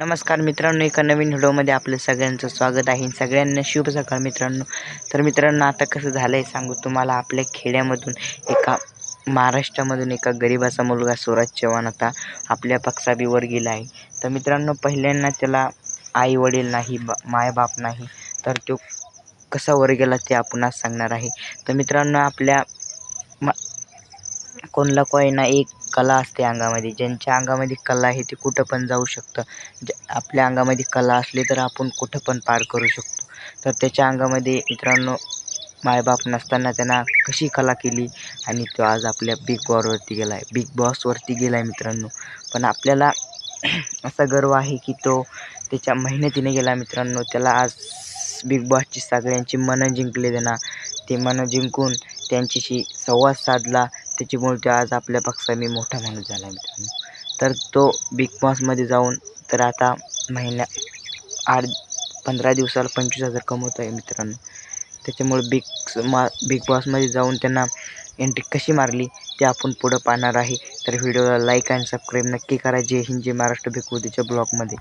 नमस्कार मित्रांनो एका नवीन व्हिडिओमध्ये आपलं सगळ्यांचं स्वागत आहे. सगळ्यांना शुभ सकाळ मित्रांनो. तर मित्रांनो आता कसं झालं आहे सांगू तुम्हाला आपल्या खेड्यामधून एका महाराष्ट्रामधून एका गरिबाचा मुलगा स्वराज चव्हाण आता आपल्या पक्षाबीवर गेला आहे. तर मित्रांनो पहिल्यांदा त्याला आई वडील नाही बा मायबाप नाही तर तो कसा वर गेला ते आपण आज सांगणार आहे. तर मित्रांनो आपल्या कोणला कोयना एक कला असते अंगामध्ये. ज्यांच्या अंगामध्ये कला आहे ते कुठं पण जाऊ शकतं. ज आपल्या अंगामध्ये कला असली तर आपण कुठं पण पार करू शकतो. तर त्याच्या अंगामध्ये मित्रांनो मायबाप नसताना त्यांना कशी कला केली आणि तो आज आपल्या बिग बॉसवरती गेला आहे बिग बॉसवरती गेला आहे मित्रांनो. पण आपल्याला असा गर्व आहे की तो त्याच्या मेहनतीने गेला मित्रांनो. त्याला आज बिग बॉसची सगळ्यांची मनं जिंकले त्यांना ते मनं जिंकून त्यांच्याशी संवाद साधला. त्याच्यामुळे तो आज आपल्या पक्षाने मोठा माणूस झाला मित्रांनो. तर तो बिग बॉसमध्ये जाऊन तर आता महिन्या आठ पंधरा दिवसाला पंचवीस हजार कमवतो आहे मित्रांनो. त्याच्यामुळे बिग मा बिग बॉसमध्ये जाऊन त्यांना एंट्री कशी मारली ते आपण पुढं पाहणार आहे. तर व्हिडिओला लाईक आणि सबस्क्राईब नक्की करा. जय हिंद जय महाराष्ट्र. भेटू उद्याच्या ब्लॉगमध्ये